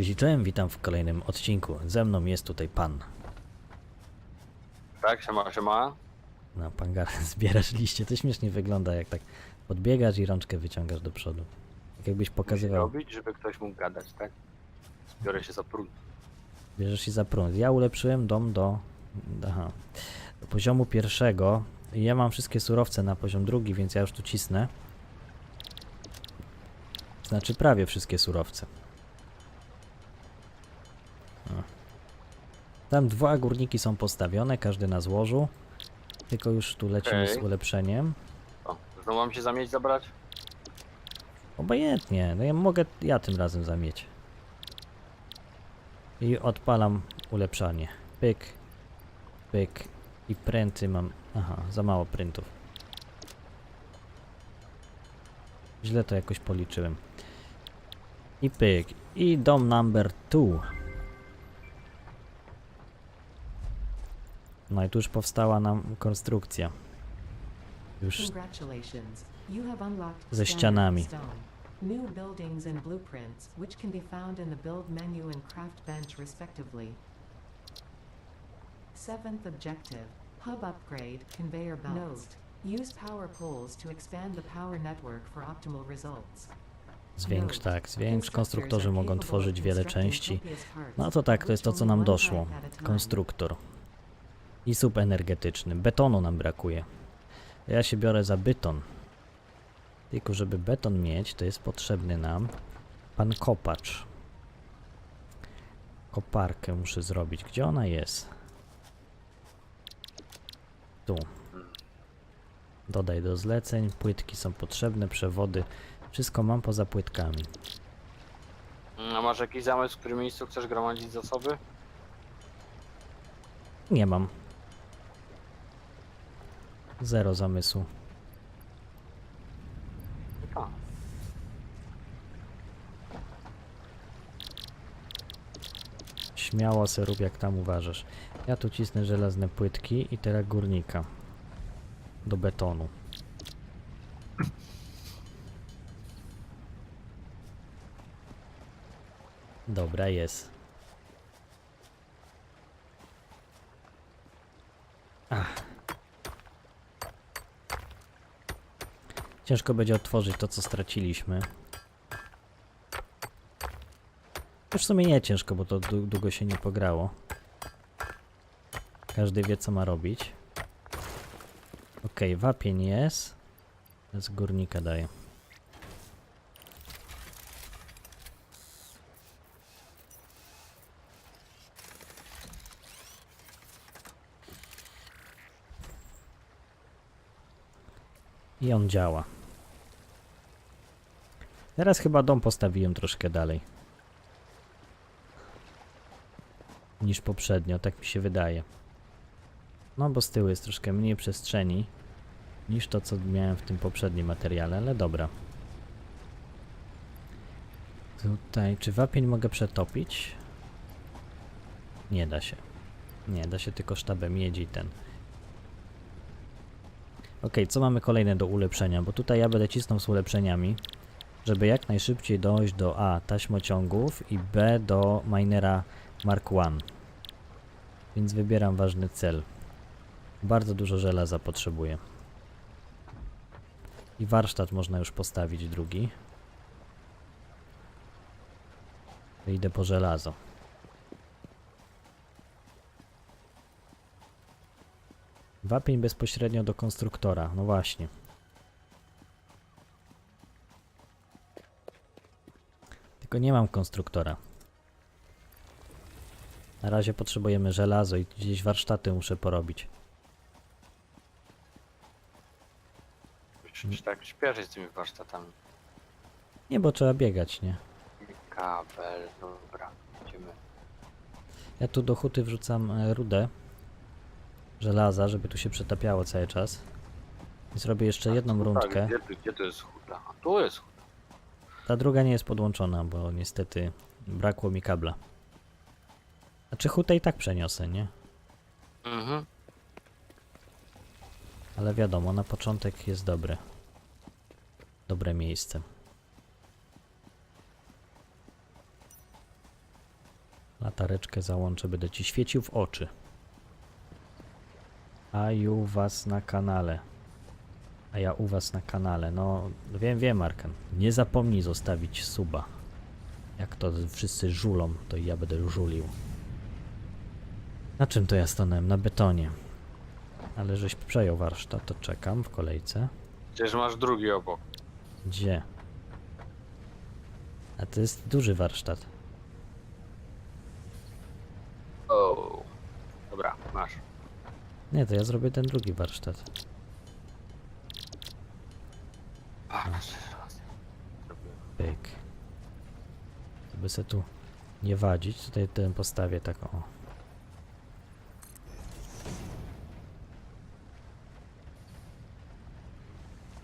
Cześć i czołem, witam w kolejnym odcinku. Ze mną jest tutaj pan. Tak, siema, siema. No, pan Gar, zbierasz liście. To śmiesznie wygląda, jak tak podbiegasz i rączkę wyciągasz do przodu. Tak jakbyś Musi pokazywał, robić, żeby ktoś mógł gadać, tak? Biorę się za prąd. bierzesz się za prąd. Ja ulepszyłem dom do, aha, do poziomu pierwszego. I Ja mam wszystkie surowce na poziom drugi, więc ja już tu cisnę. Znaczy prawie wszystkie surowce. Tam dwa górniki są postawione, każdy na złożu. Tylko już tu lecimy z ulepszeniem. O, znowu mam się za mieć zabrać? Obojętnie, no ja mogę ja tym razem zamieć. I odpalam ulepszanie. Pyk, pyk i pręty mam. Aha, za mało prętów. Źle to jakoś policzyłem. I pyk. I dom number two. No i tu już powstała nam konstrukcja. Już Ze ścianami. New buildings and blueprints, which can be found in the build menu and craft bench respectively. Seventh objective, hub upgrade, conveyor belts. Note, use power poles to expand the power network for optimal results. Zwiększ, tak, zwiększ. Konstruktorzy mogą tworzyć wiele części. No to tak, to jest to, co nam doszło. Konstruktor. I słup energetyczny. Betonu nam brakuje. Ja się biorę za beton. Tylko żeby beton mieć, to jest potrzebny nam pan kopacz. Koparkę muszę zrobić. Gdzie ona jest? Tu. Dodaj do zleceń. Płytki są potrzebne, przewody. Wszystko mam poza płytkami. A masz jakiś zamysł, w którym miejscu chcesz gromadzić zasoby? Nie mam. Zero zamysłu. Śmiało se rób jak tam uważasz. Ja tu cisnę żelazne płytki i teraz górnika. Do betonu. Dobra, jest. Ciężko będzie otworzyć to, co straciliśmy. Już w sumie nie ciężko, bo to dłu- długo się nie pograło. Każdy wie, co ma robić. Okej, wapień jest. Z górnika daję. I on działa. Teraz chyba dom postawiłem troszkę dalej. niż poprzednio, tak mi się wydaje. No bo z tyłu jest troszkę mniej przestrzeni niż to, co miałem w tym poprzednim materiale, ale dobra. Tutaj, czy wapień mogę przetopić? Nie da się. Nie, da się tylko sztabem miedzi ten. Ok, co mamy kolejne do ulepszenia? Bo tutaj ja będę cisnął z ulepszeniami, żeby jak najszybciej dojść do A taśmociągów i B do minera Mark I. Więc wybieram ważny cel. Bardzo dużo żelaza potrzebuję. I warsztat można już postawić drugi. Idę po żelazo. Wapień bezpośrednio do konstruktora. No właśnie. Tylko nie mam konstruktora. Na razie potrzebujemy żelazo i gdzieś warsztaty muszę porobić. musisz tak śpieszyć z tymi warsztatami. Nie, bo trzeba biegać, nie? Kabel, dobra, idziemy. Ja tu do huty wrzucam e, rudę żelaza, żeby tu się przetapiało cały czas. I zrobię jeszcze jedną Tak, rundkę. gdzie, tu- gdzie tu jest huta? A tu jest huta. Ta druga nie jest podłączona, bo niestety brakło mi kabla. Znaczy hutę i tak przeniosę, nie? Mhm. Ale wiadomo, na początek jest dobre. Dobre miejsce. latareczkę załączę, będę ci świecił w oczy. A ju was na kanale. A ja u was na kanale. No, wiem, wiem, Arkan. Nie zapomnij zostawić suba. Jak to wszyscy żulą, to i ja będę żulił. Na czym to ja stanąłem? Na betonie. Ale żeś przejął warsztat, to czekam w kolejce. Przecież masz drugi obok. Gdzie? A to jest duży warsztat. O. Dobra, masz. Nie, to ja zrobię ten drugi warsztat. A, masz rację. Zrobiłem. Pyk. Żeby se tu nie wadzić, tutaj ten postawię tak o.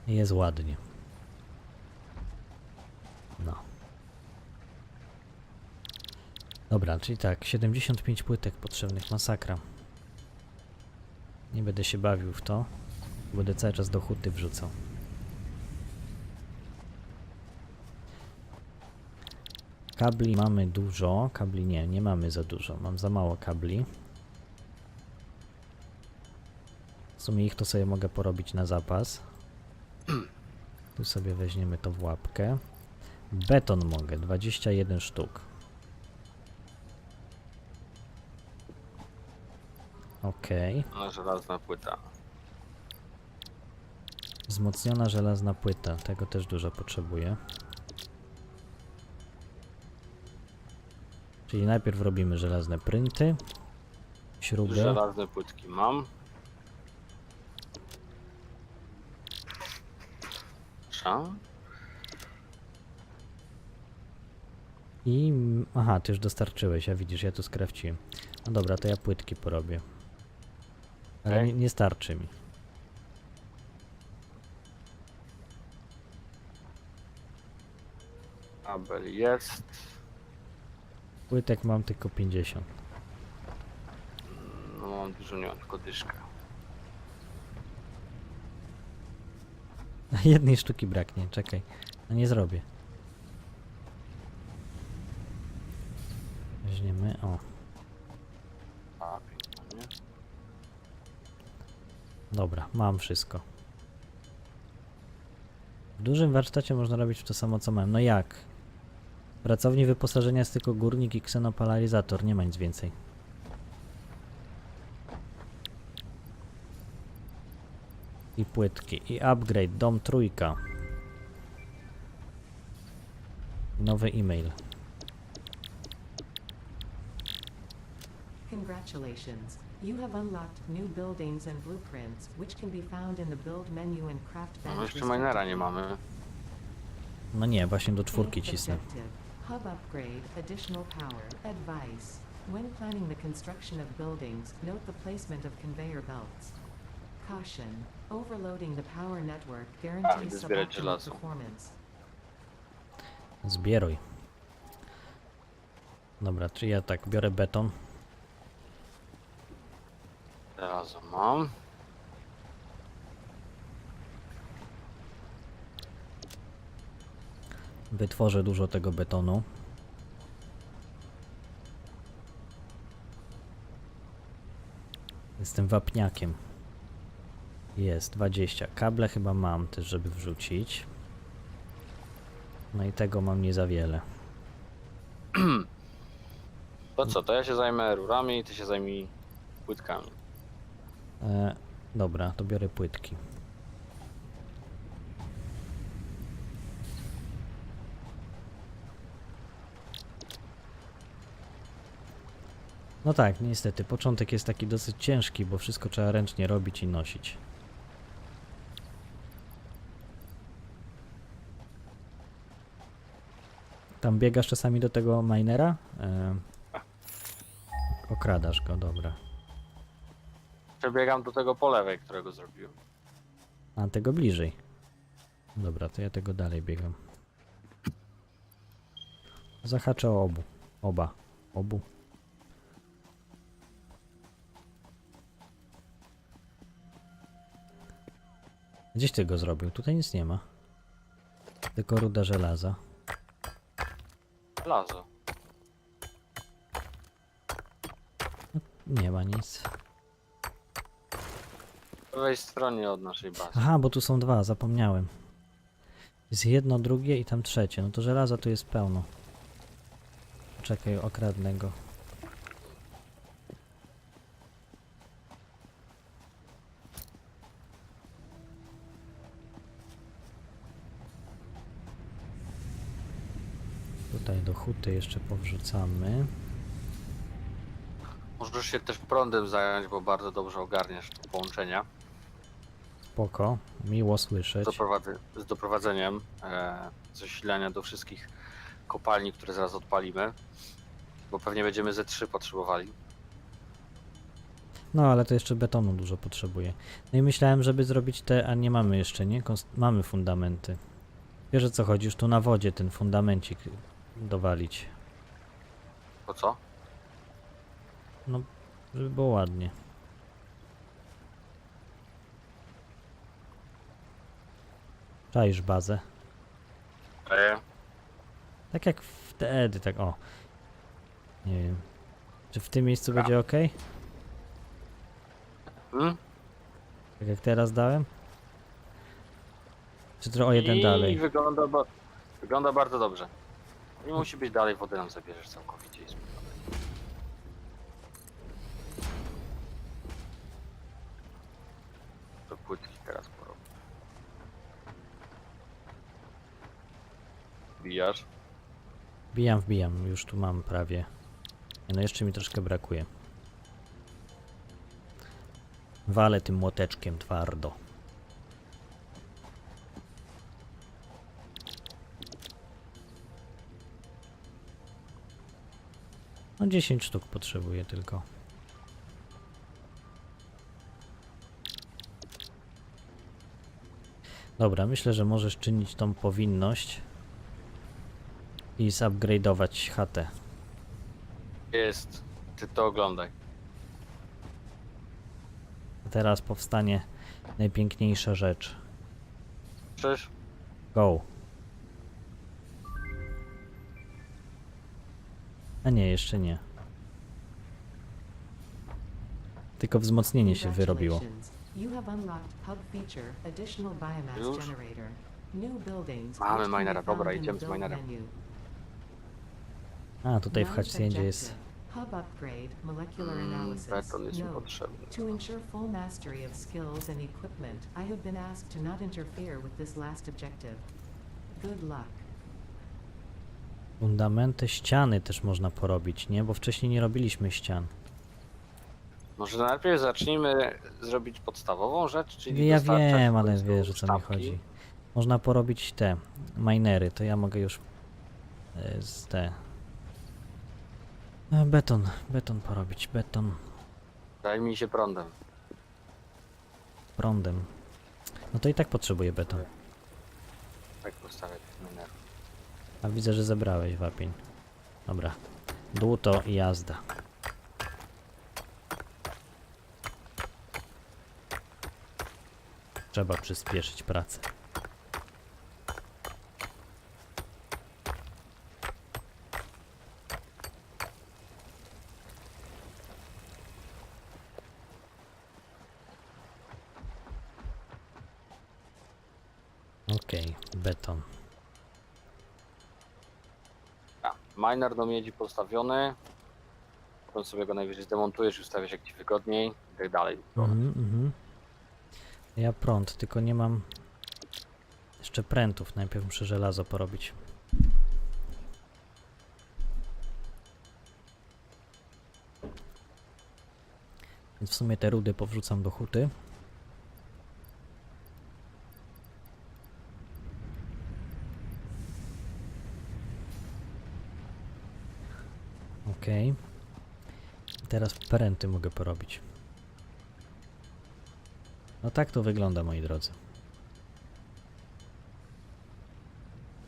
I Jest ładnie. No. Dobra, czyli tak, 75 płytek potrzebnych, masakra. Nie będę się bawił w to. Będę cały czas do huty wrzucał. Kabli mamy dużo. Kabli nie, nie mamy za dużo. Mam za mało kabli. W sumie ich to sobie mogę porobić na zapas. Tu sobie weźmiemy to w łapkę. Beton mogę, 21 sztuk. Okej. No, żelazna płyta. Wzmocniona żelazna płyta. Tego też dużo potrzebuję. Czyli najpierw robimy żelazne prynty. Śruby. Żelazne płytki mam. Szan? I... Aha, ty już dostarczyłeś, a widzisz, ja tu skrawciłem. No dobra, to ja płytki porobię. Ale nie, nie starczy mi. Kabel jest. Płytek mam tylko 50. No mam dużo, nie mam tylko dyszkę. Jednej sztuki braknie, czekaj. No nie zrobię. Weźmiemy, o. A, pięknie? Dobra, mam wszystko. W dużym warsztacie można robić to samo co mam. No jak? W pracowni wyposażenia jest tylko górnik i ksenopolarizator, nie ma nic więcej. I płytki, i upgrade, dom trójka. Nowy e-mail. Congratulations. You have unlocked new buildings and blueprints, which can be found in the build menu and craft No bench. jeszcze minera nie mamy. No nie, właśnie do czwórki Eighth cisnę. objective, Hub upgrade, additional power, advice. When planning the construction of buildings, note the placement of conveyor belts. Caution, overloading the power network guarantees idę zbierać suboptimal żelazo. performance. Zbieruj. Dobra, czy ja tak biorę beton. Teraz mam. Wytworzę dużo tego betonu. Jestem wapniakiem. Jest 20. Kable chyba mam też, żeby wrzucić. No i tego mam nie za wiele. To co, to ja się zajmę rurami, ty się zajmij płytkami. E, dobra, to biorę płytki. No tak, niestety, początek jest taki dosyć ciężki, bo wszystko trzeba ręcznie robić i nosić. Tam biegasz czasami do tego minera? E, okradasz go, dobra. Przebiegam do tego po lewej, którego zrobiłem. A tego bliżej. Dobra, to ja tego dalej biegam. Zahaczę o obu. Oba. Obu. Gdzieś ty go zrobił? Tutaj nic nie ma. Tylko ruda żelaza. Lazo. Nie ma nic. Po lewej stronie od naszej bazy. Aha, bo tu są dwa, zapomniałem. Jest jedno, drugie i tam trzecie. No to żelaza tu jest pełno. Czekaj, okradnę go. Tutaj do huty jeszcze powrzucamy. Możesz się też prądem zająć, bo bardzo dobrze ogarniasz te połączenia. Spoko, miło Z, słyszeć. z doprowadzeniem e, zasilania do wszystkich kopalni, które zaraz odpalimy. Bo pewnie będziemy ze trzy potrzebowali. No, ale to jeszcze betonu dużo potrzebuje. No i myślałem, żeby zrobić te, a nie mamy jeszcze, nie? Konst- mamy fundamenty. Wiesz o co chodzi? Już tu na wodzie ten fundamencik dowalić. To co? Żeby było ładnie. Czaisz bazę. E, Tak jak wtedy, tak o. Nie wiem. Czy w tym miejscu będzie ok? hmm? Tak jak teraz dałem? Czy trochę o jeden I dalej? Wygląda, ba- wygląda bardzo dobrze. I musi być dalej, wodę nam zabierzesz całkowicie. i spokojnie. To płytki teraz porobię. Bijasz? Wbijam, wbijam, już tu mam prawie. Nie, No jeszcze mi troszkę brakuje. Walę tym młoteczkiem twardo. No 10 sztuk potrzebuję tylko. Dobra, myślę, że możesz czynić tą powinność i zupgrade'ować chatę. Jest. Ty to oglądaj. Teraz powstanie najpiękniejsza rzecz. Przecież Go. A nie, jeszcze nie. Tylko wzmocnienie się wyrobiło. Congratulations. You have unlocked hub feature additional biomass Już? generator. New buildings. Mamy which can be minera, dobra, in idziemy z build minerem. menu. A, tutaj w Ninth haciendzie jest... objective. Hub upgrade, molecular mm, analysis. beton jest mi Note, potrzebny. To ensure full mastery of skills and equipment, I have been asked to not interfere with this last objective. Good luck. Fundamenty ściany też można porobić, nie? Bo wcześniej nie robiliśmy ścian. Może najpierw zacznijmy zrobić podstawową rzecz, czyli Ja dostarczać wiem, ale końcu wiesz o co mi sztabki. chodzi. Można porobić te minery, to ja mogę już e, z te... E, Beton, beton porobić, beton Zajmij się prądem. prądem. No to i tak potrzebuję beton. Tak postawiać miner. A widzę, że zebrałeś wapień. Dobra. Dłuto i jazda. Trzeba przyspieszyć pracę. Okej, beton. A, miner do miedzi postawiony. Potem sobie go najwyżej zdemontujesz i ustawisz jak ci wygodniej i tak dalej. Mhm, mhm. Ja prąd, tylko nie mam jeszcze prętów. Najpierw muszę żelazo porobić. Więc w sumie te rudy powrzucam do huty. Okej. Teraz pręty mogę porobić. No tak to wygląda, moi drodzy.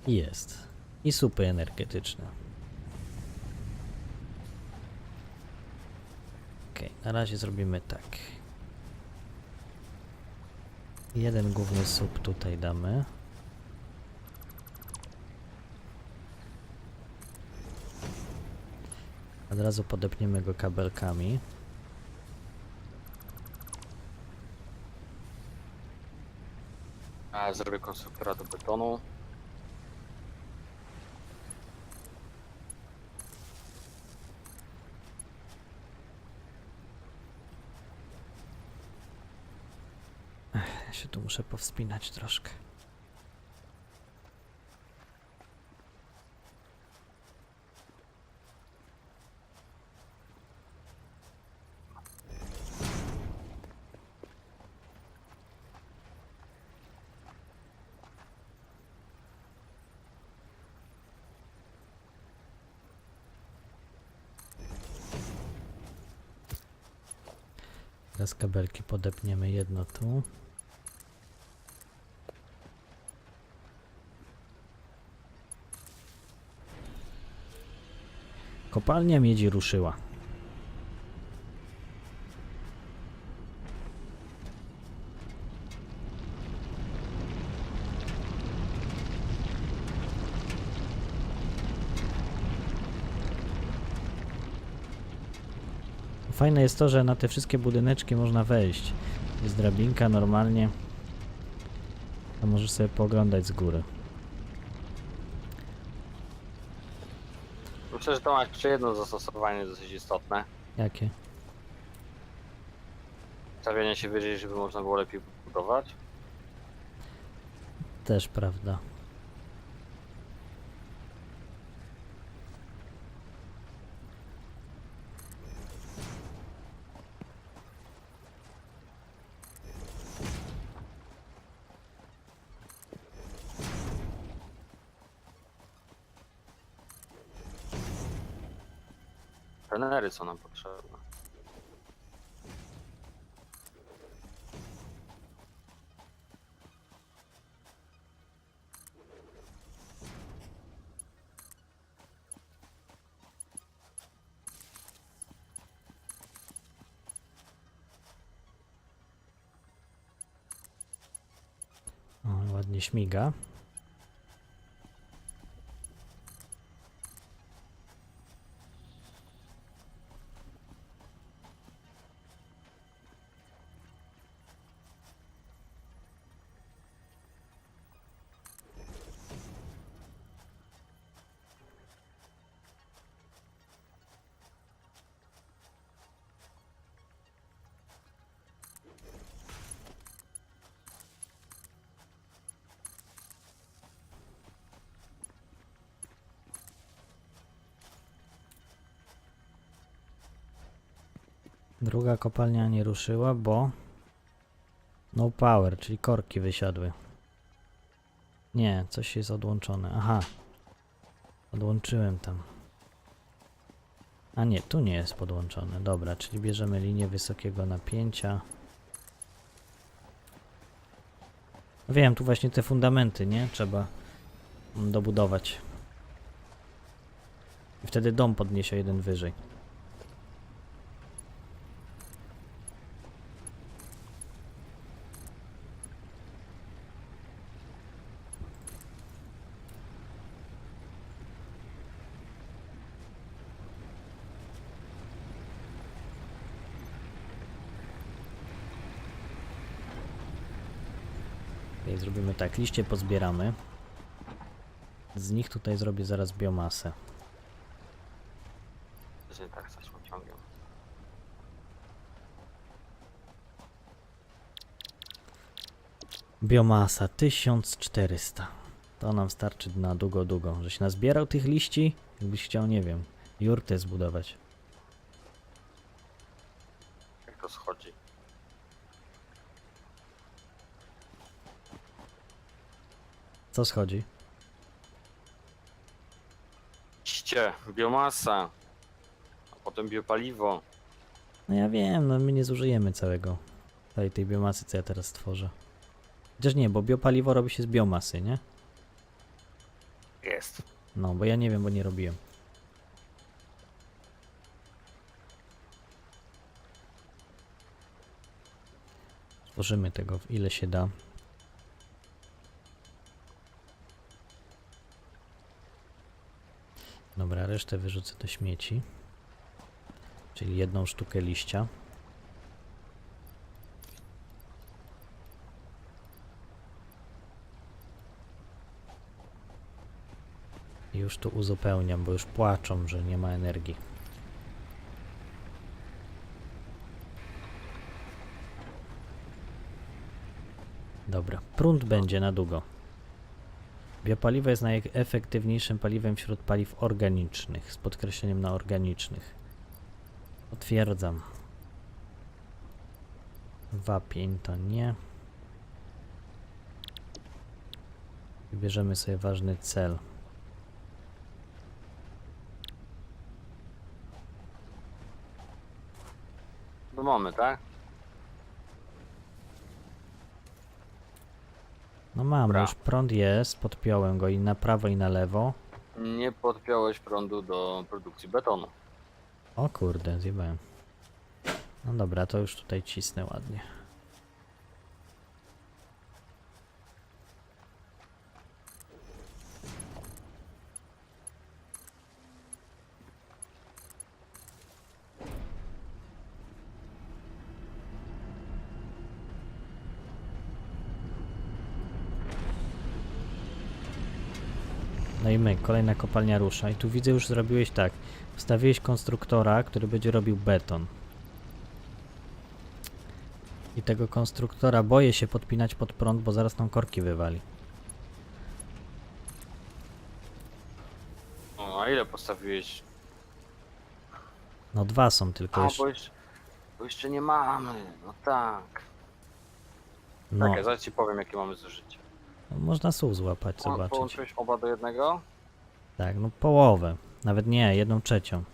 Jest. I supy energetyczne. Ok, na razie zrobimy tak. Jeden główny sup tutaj damy. Od razu podepniemy go kabelkami. A, zrobię konstruktora do betonu. Ech, ja się tu muszę powspinać troszkę. Teraz kabelki podepniemy jedno tu. Kopalnia miedzi ruszyła. Fajne jest to, że na te wszystkie budyneczki można wejść. Jest drabinka normalnie. To możesz sobie pooglądać z góry. Myślę, że to ma jeszcze jedno zastosowanie dosyć istotne. Jakie? Stawianie się wyżej, żeby można było lepiej budować. Też prawda. Trenery są nam potrzebne. O, ładnie śmiga. Druga kopalnia nie ruszyła, bo no power, czyli korki wysiadły. Nie, coś jest odłączone. Aha. Odłączyłem tam. A nie, tu nie jest podłączone. Dobra, czyli bierzemy linię wysokiego napięcia. Wiem, tu właśnie te fundamenty, nie? Trzeba dobudować. I wtedy dom podniesie jeden wyżej. Zrobimy tak, liście pozbieramy. Z nich tutaj zrobię zaraz biomasę. Nie tak. Biomasa 1400. To nam starczy na długo, długo. Żeś nazbierał tych liści? Jakbyś chciał, nie wiem, jurtę zbudować. Jak to schodzi? Co schodzi? Liście, biomasa, a potem biopaliwo. No ja wiem, no my nie zużyjemy całego całej tej biomasy, co ja teraz tworzę. Chociaż nie, bo biopaliwo robi się z biomasy, nie? Jest. No, bo ja nie wiem, bo nie robiłem. Tworzymy tego w ile się da. resztę wyrzucę do śmieci. Czyli jedną sztukę liścia. Już tu uzupełniam, bo już płaczą, że nie ma energii. Dobra, prąd będzie na długo. Biopaliwo jest najefektywniejszym paliwem wśród paliw organicznych, z podkreśleniem na organicznych. Potwierdzam. Wapień to nie. Wybierzemy sobie ważny cel. No mamy, tak? No mam, Dobra. już prąd jest, podpiąłem go i na prawo i na lewo. Nie podpiąłeś prądu do produkcji betonu. O kurde, zjebałem. No dobra, to już tutaj cisnę ładnie. No i my, kolejna kopalnia rusza. I tu widzę już zrobiłeś tak. Wstawiłeś konstruktora, który będzie robił beton. I tego konstruktora boję się podpinać pod prąd, bo zaraz nam korki wywali. O, a ile postawiłeś? No dwa są tylko A, już. bo jeszcze, bo jeszcze nie mamy. No tak. No, Czekaj, zaraz ci powiem, jakie mamy zużycie. Można słów złapać, Po- zobaczyć. Połączyłeś oba do jednego? Tak, no połowę. Nawet nie, jedną trzecią.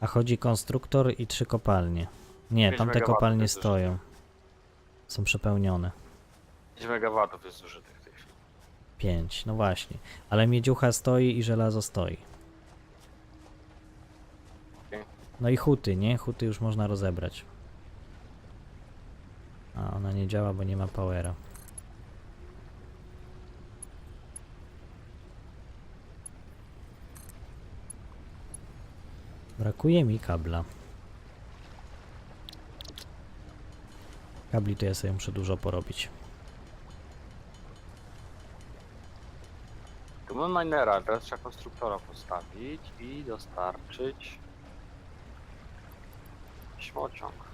A chodzi konstruktor i trzy kopalnie. Nie, Pięć tamte megawatów kopalnie jest stoją. Są przepełnione. 5 megawatów jest zużytych w tej chwili. 5, no właśnie. Ale miedziucha stoi i żelazo stoi. Okej. No i huty, nie? Huty już można rozebrać. A ona nie działa, bo nie ma powera. Brakuje mi kabla. Kabli to ja sobie muszę dużo porobić. Tu mamy minera, teraz trzeba konstruktora postawić i dostarczyć śmociąg.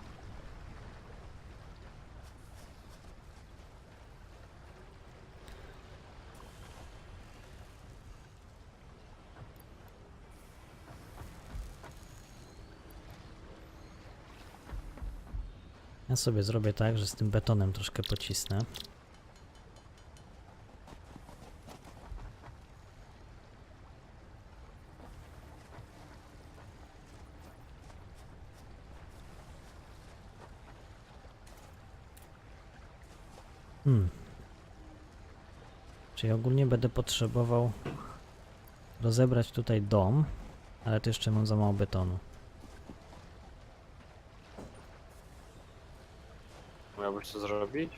Sobie zrobię tak, że z tym betonem troszkę pocisnę. Hmm. Czyli ogólnie będę potrzebował rozebrać tutaj dom, ale to jeszcze mam za mało betonu. Co zrobić?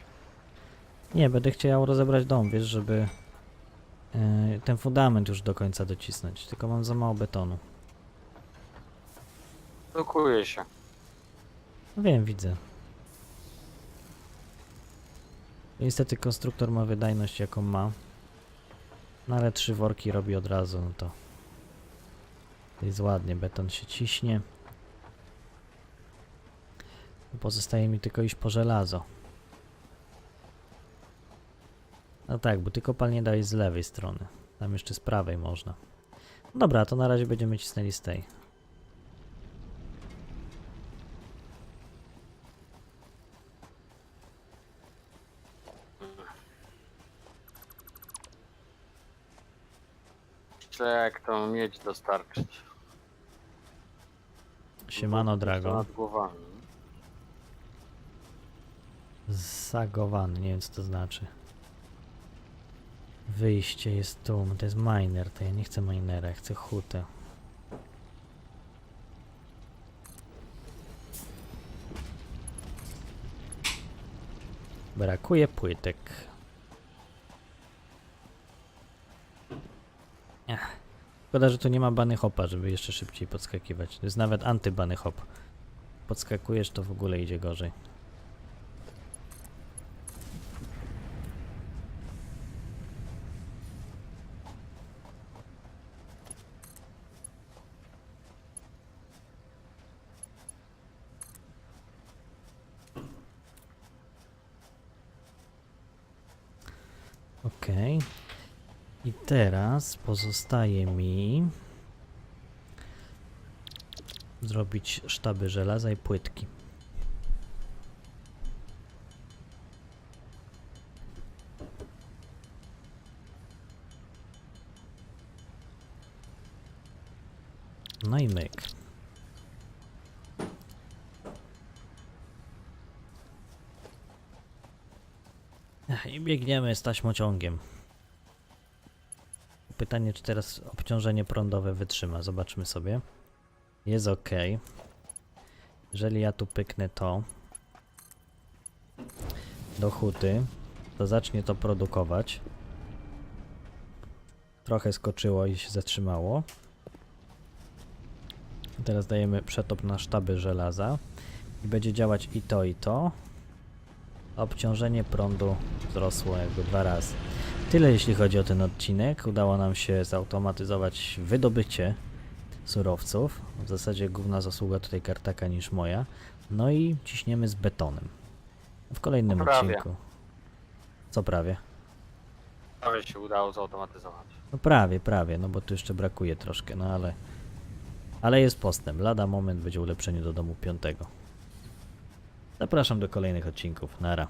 Nie, będę chciał rozebrać dom, wiesz, żeby e, ten fundament już do końca docisnąć. Tylko mam za mało betonu. Dokuje się. No wiem, widzę. Niestety konstruktor ma wydajność jaką ma. No ale trzy worki robi od razu, no to jest ładnie, beton się ciśnie. Pozostaje mi tylko iść po żelazo. No tak, bo ty kopalnie dałeś z lewej strony. Tam jeszcze z prawej można. No dobra, to na razie będziemy cisnęli z tej. Myślę, jak tą miedź dostarczyć. Siemano, Drago. Nad głowami. Zagowany, nie wiem co to znaczy. Wyjście jest tu, to jest miner, to ja nie chcę minera, chcę hutę. Brakuje płytek. Ech. Szkoda, że tu nie ma bany hopa, żeby jeszcze szybciej podskakiwać. To jest nawet antybany hop. Podskakujesz, to w ogóle idzie gorzej. Okej. I teraz pozostaje mi zrobić sztaby żelaza i płytki. No i myk. I biegniemy z taśmociągiem. Pytanie, czy teraz obciążenie prądowe wytrzyma. Zobaczmy sobie. Jest ok. Jeżeli ja tu pyknę to do huty, to zacznie to produkować. Trochę skoczyło i się zatrzymało. Teraz dajemy przetop na sztaby żelaza i będzie działać i to, i to. Obciążenie prądu wzrosło jakby dwa razy. Tyle jeśli chodzi o ten odcinek. Udało nam się zautomatyzować wydobycie surowców. W zasadzie główna zasługa tutaj kartaka niż moja. No i ciśniemy z betonem. W kolejnym No prawie. odcinku. Co prawie? Prawie się udało zautomatyzować. No prawie, prawie, no bo tu jeszcze brakuje troszkę, no ale... Ale jest postęp. Lada moment będzie ulepszenie do domu piątego. Zapraszam do kolejnych odcinków. Nara.